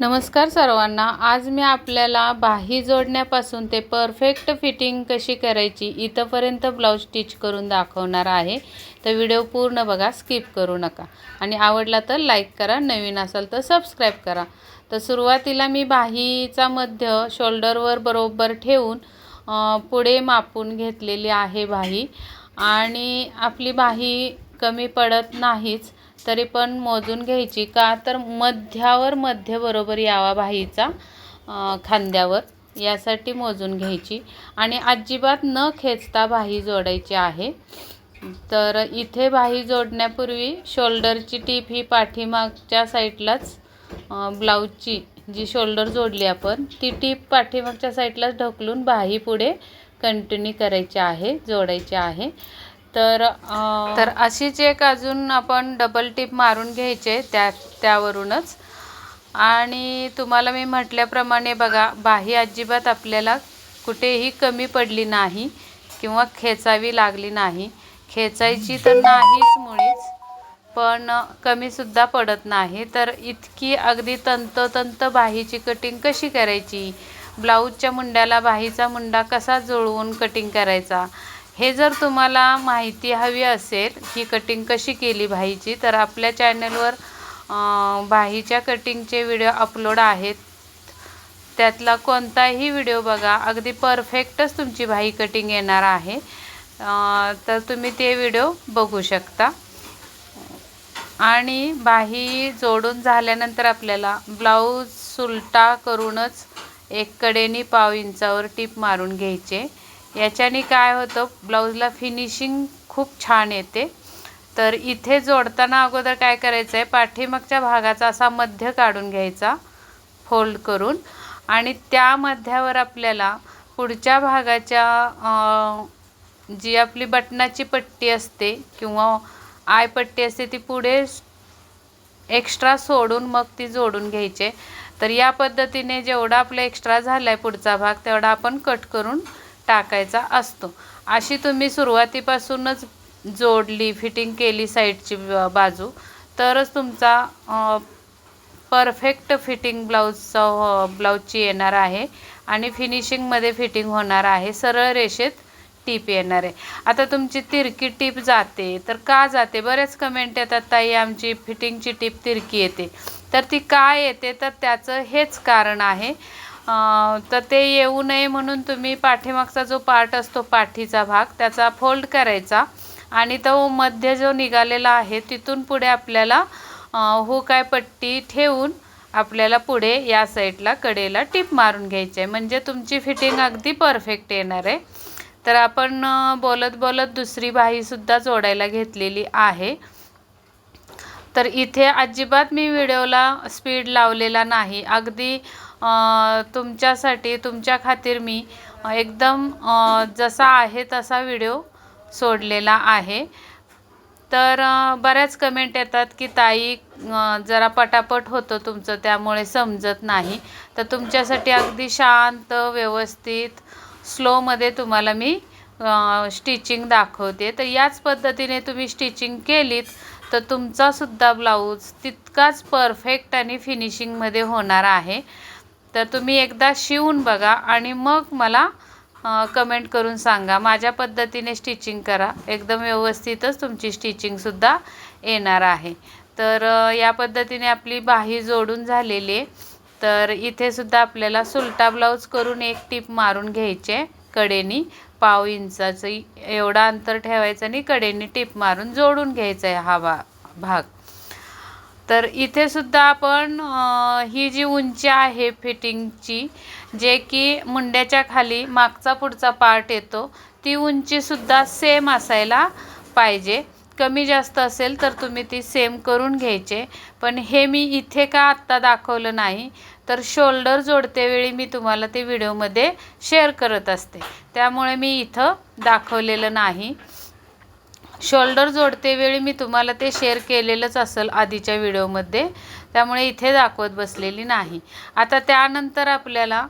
नमस्कार सर्वांना. आज मी आपल्याला बाही जोडण्यापासून ते परफेक्ट फिटिंग कशी करायची इथंपर्यंत ब्लाऊज स्टिच करून दाखवणार आहे. तर व्हिडिओ पूर्ण बघा स्किप करू नका. आणि आवडला तर लाईक करा नवीन असाल तर सबस्क्राईब करा. तर सुरुवातीला मी बाहीचा मध्य शोल्डरवर बरोबर ठेवून पुढे मापून घेतलेली आहे बाही. आणि आपली बाही कमी पडत नाहीच. तरी पण मोजून घ्यायची. का तर मध्यावर मध्य बरोबर यावा बाहीचा खांद्यावर. यासाठी मोजून घ्यायची. आणि अजिबात न खेचता बाही जोडायची आहे. तर इथे बाही जोडण्यापूर्वी शोल्डरची टीप ही पाठीमागच्या साईडलाच ब्लाऊजची जी शोल्डर जोडली आपण ती टीप पाठीमागच्या साईडलाच ढकलून बाही पुढे कंटिन्यू करायची आहे जोडायची आहे. तर अ, तर अशीच एक अजून आपण डबल टीप मारून घ्यायचे त्या त्यावरूनच. आणि तुम्हाला मी म्हटल्याप्रमाणे बघा बाही अजिबात आपल्याला कुठेही कमी पडली नाही किंवा खेचावी लागली नाही. खेचायची तर नाहीच मुळीच पण कमीसुद्धा पडत नाही. तर इतकी अगदी तंतोतंत बाहीची कटिंग कशी करायची? ब्लाऊजच्या मुंड्याला बाहीचा मुंडा कसा जुळवून कटिंग करायचा? हे जर तुम्हाला माहिती हवी असेल ही कटिंग कशी केली भाईची तर आपल्या चॅनलवर भाईच्या कटिंगचे व्हिडिओ अपलोड आहेत. त्यातला कोणताही व्हिडिओ बघा अगदी परफेक्टच तुमची भाई कटिंग येणार आहे. तर तुम्ही ते व्हिडिओ बघू शकता. आणि बाही जोडून झाल्यानंतर आपल्याला ब्लाऊज सुलटा करूनच एक कडेनी पाव इंचावर टीप मारून घ्यायचे. याच्याने काय होतं ब्लाऊजला फिनिशिंग खूप छान येते. तर इथे जोडताना अगोदर काय करायचं आहे पाठीमागच्या भागाचा असा मध्य काढून घ्यायचा फोल्ड करून. आणि त्या मध्यावर आपल्याला पुढच्या भागाच्या जी आपली बटनाची पट्टी असते किंवा आय पट्टी असते ती पुढे एक्स्ट्रा सोडून मग ती जोडून घ्यायचे. तर या पद्धतीने जेवढा आपला एक्स्ट्रा झाला आहे पुढचा भाग तेवढा आपण कट करून टाकायचा असतो. अशी तुम्ही सुरुवातीपासूनच जोडली फिटिंग केली साईडची ब- बाजू तरच तुमचा परफेक्ट फिटिंग ब्लाऊजचा ब्लाऊजची येणार आहे आणि फिनिशिंगमध्ये फिटिंग होणार आहे. सरळ रेषेत टीप येणार आहे. आता तुमची तिरकी टीप जाते. तर का जाते? बरेच कमेंट येतात ताई आमची फिटिंगची टीप तिरकी येते. तर ती का येते? तर त्याचं हेच कारण आहे. तर ते येऊ नये म्हणून तुम्ही पाठीमागचा जो पार्ट असतो पाठीचा भाग त्याचा फोल्ड करायचा. आणि तो मध्य जो निघालेला आहे तिथून पुढे आपल्याला हो काय पट्टी ठेवून आपल्याला पुढे या साईडला कडेला टिप मारून घ्यायची आहे म्हणजे तुमची फिटिंग अगदी परफेक्ट येणार आहे. तर आपण बोलत बोलत दुसरी बाहीसुद्धा जोडायला घेतलेली आहे. तर इथे अजिबात मी व्हिडिओला स्पीड लावलेला नाही. अगदी तुमच्यासाठी तुमच्या खातीर मी एकदम जसा आहे तसा व्हिडिओ सोडलेला आहे. तर बऱ्याच कमेंट येतात की ताई जरा पटापट होतं तुमचं त्यामुळे समजत नाही. तर तुमच्यासाठी अगदी शांत व्यवस्थित स्लोमध्ये तुम्हाला मी स्टिचिंग दाखवते. तर याच पद्धतीने तुम्ही स्टिचिंग केलीत तर तुमचासुद्धा ब्लाऊज तितकाच परफेक्ट आणि फिनिशिंगमध्ये होणार आहे. तर तुम्ही एकदा शिवून बघा आणि मग मला कमेंट करून सांगा. माझ्या पद्धतीने स्टिचिंग करा. एकदम व्यवस्थितच तुमची स्टिचिंगसुद्धा येणार आहे. तर या पद्धतीने आपली बाही जोडून झालेली आहे. तर इथे सुद्धा आपल्याला सुलटा ब्लाऊज करून एक टीप मारून घ्यायचे कडेनी. पाव इंचाचं एवढा अंतर ठेवायचं आणि कडेनी टीप मारून जोडून घ्यायचा आहे हा भा भाग. तर इथे सुद्धा आपण ही जी उंची आहे फिटिंगची जे की मुंड्याच्या खाली मागचा पुढचा पार्ट येतो ती उंचीसुद्धा सेम असायला पाहिजे. कमी जास्त असेल तर तुम्ही ती सेम करून घ्यायचे. पण हे मी इथे का आत्ता दाखवलं नाही तर शोल्डर जोडतेवेळी मी तुम्हाला ते व्हिडिओमध्ये शेअर करत असते. त्यामुळे मी इथं दाखवलेलं नाही. शोल्डर जोडते वेळी मी तुम्हाला ते शेअर केलेलंच असेल आधीच्या व्हिडिओमध्ये. त्यामुळे इथे दाखवत बसलेली नाही. आता त्यानंतर आपल्याला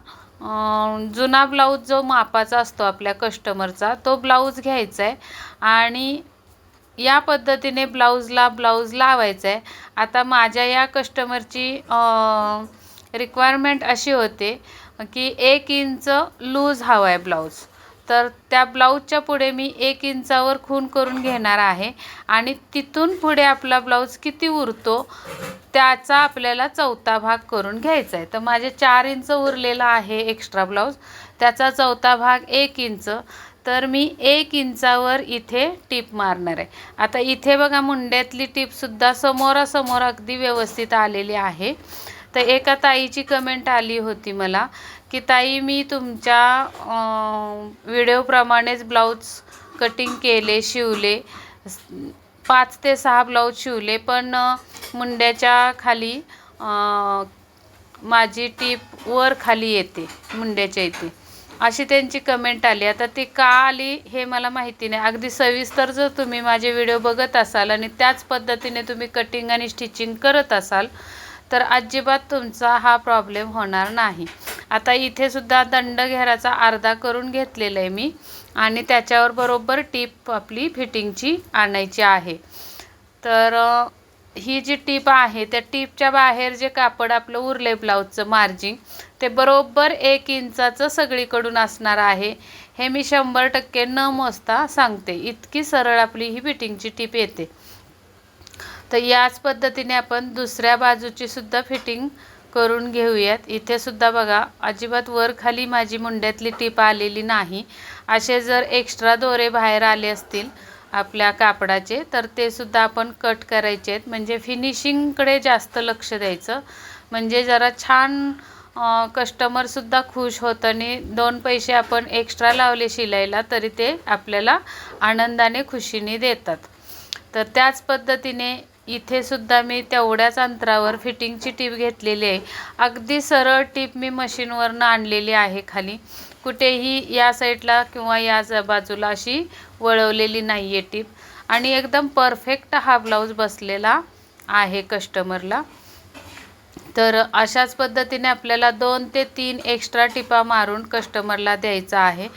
जुना ब्लाऊज जो मापाचा असतो आपल्या कस्टमरचा तो ब्लाऊज घ्यायचा आहे आणि या पद्धतीने ब्लाऊजला ब्लाऊज लावायचा आहे आता माझ्या या कस्टमरची रिक्वायरमेंट अशी होते की एक इंच लूज हवा आहे ब्लाऊज. तर त्या ब्लाऊजच्या पुढे मी एक इंचावर खून करून घेणार आहे. आणि तिथून पुढे आपला ब्लाऊज किती उरतो त्याचा आपल्याला चौथा भाग करून घ्यायचा आहे. तर माझे चार इंच उरलेला आहे एक्स्ट्रा ब्लाऊज. त्याचा चौथा भाग एक इंच. तर मी एक इंचावर इथे टीप मारणार आहे. आता इथे बघा मुंड्यातली टीपसुद्धा समोरासमोर अगदी व्यवस्थित आलेली आहे. तर एका ताईची कमेंट आली होती मला. की ताई मी तुमच्या व्हिडिओप्रमाणेच ब्लाऊज कटिंग केले शिवले. पाच ते सहा ब्लाऊज शिवले पण मुंड्याच्या खाली माझी टीप वर खाली येते मुंड्याच्या इथे. अशी त्यांची कमेंट आली. आता ती का आली हे मला माहिती नाही. अगदी सविस्तर जर तुम्ही माझे व्हिडिओ बघत असाल आणि त्याच पद्धतीने तुम्ही कटिंग आणि स्टिचिंग करत असाल तर अजिबात तुमचा हा प्रॉब्लेम होणार नाही. आता इथे सुद्धा दंडघेराचा अर्धा करून घेतलेला आहे मी आणि त्याच्यावर बरोबर टीप आपली फिटिंगची आणायची आहे. तर ही जी टीप आहे त्या टीपच्या बाहेर जे कापड आपलं उरले ब्लाऊजचं मार्जिंग ते बरोबर एक इंचाचं सगळीकडून असणार आहे. हे मी शंभर टक्के न मोजता सांगते. इतकी सरळ आपली ही फिटिंगची टीप येते. तर याच पद्धतीने आपण दुसऱ्या बाजूची सुद्धा फिटिंग करून घेऊयात. इथे सुद्धा बघा अजिबात वर खाली माझी मुंड्यातली टीप आलेली नाही. असे जर एक्स्ट्रा दोरे बाहेर आले असतील आपल्या कापडाचे तर ते सुद्धा आपण कट करायचे आहेत. म्हणजे फिनिशिंगकडे जास्त लक्ष द्यायचं. म्हणजे जरा छान कस्टमरसुद्धा खुश होतं आणि दोन पैसे आपण एक्स्ट्रा लावले शिलाईला तरी ते आपल्याला आनंदाने खुशीने देतात. तर त्याच पद्धतीने इथे सुद्धा मी तेवढ्याच अंतरावर फिटिंगची टीप घेतलेली आहे. अगदी सरळ टीप मी मशीनवरनं आणलेली आहे खाली. कुठेही या साईडला किंवा या बाजूला अशी वळवलेली नाही आहे टीप. आणि एकदम परफेक्ट हा ब्लाऊज बसलेला आहे कस्टमरला. तर अशाच पद्धतीने आपल्याला दोन ते तीन एक्स्ट्रा टिपा मारून कस्टमरला द्यायचा आहे.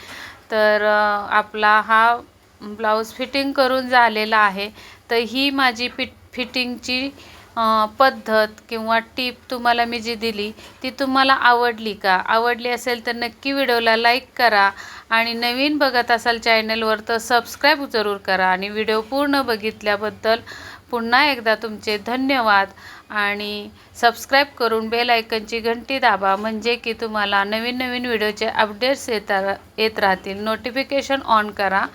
तर आपला हा ब्लाऊज फिटिंग करून झालेला आहे. तर ही माझी फिट फिटिंगची पद्धत किंवा टीप तुम्हाला मी जी दिली ती तुम्हाला आवडली का? आवडली असेल तर नक्की व्हिडिओला लाईक करा आणि नवीन बघत असाल चॅनलवर तर सबस्क्राईब जरूर करा आणि व्हिडिओ पूर्ण बघितल्याबद्दल पुन्हा एकदा तुमचे धन्यवाद आणि सबस्क्राईब करून बेल आयकनची घंटी दाबा म्हणजे की तुम्हाला नवीन नवीन व्हिडिओचे अपडेट्स येता येत राहतील. नोटिफिकेशन ऑन करा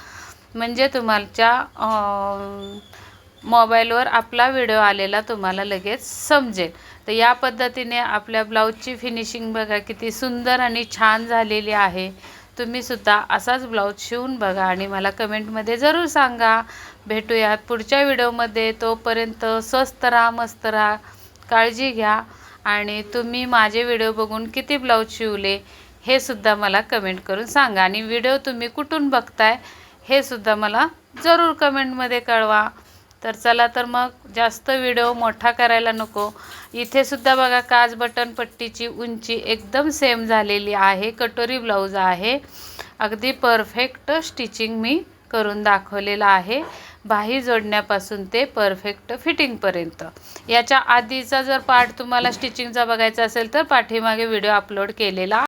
म्हणजे तुमच्या मोबाईलवर आपला व्हिडिओ आलेला तुम्हाला लगेच समजेल. तर या पद्धतीने आपल्या ब्लाऊजची फिनिशिंग बघा किती सुंदर आणि छान झालेली आहे. तुम्हीसुद्धा असाच ब्लाऊज शिवून बघा आणि मला कमेंटमध्ये जरूर सांगा. भेटूयात पुढच्या व्हिडिओमध्ये. तोपर्यंत स्वस्त राहा मस्त राहा काळजी घ्या आणि तुम्ही माझे व्हिडिओ बघून किती ब्लाऊज शिवले हे सुद्धा मला कमेंट करून सांगा. आणि व्हिडिओ तुम्ही कुठून बघताय हे सुद्धा मला जरूर कमेंटमध्ये कळवा. तर चला तर मग जास्त व्हिडिओ मोठा करायला नको. इथे सुद्धा बघा काज बटन पट्टीची उंची एकदम सेम झालेली आहे. कटोरी ब्लाऊज आहे. अगदी परफेक्ट स्टिचिंग मी करून दाखवलेलं आहे. बाही जोडण्यापासून ते परफेक्ट फिटिंगपर्यंत याच्या आधीचा जर पार्ट तुम्हाला स्टिचिंगचा बघायचा असेल तर पाठीमागे व्हिडिओ अपलोड केलेला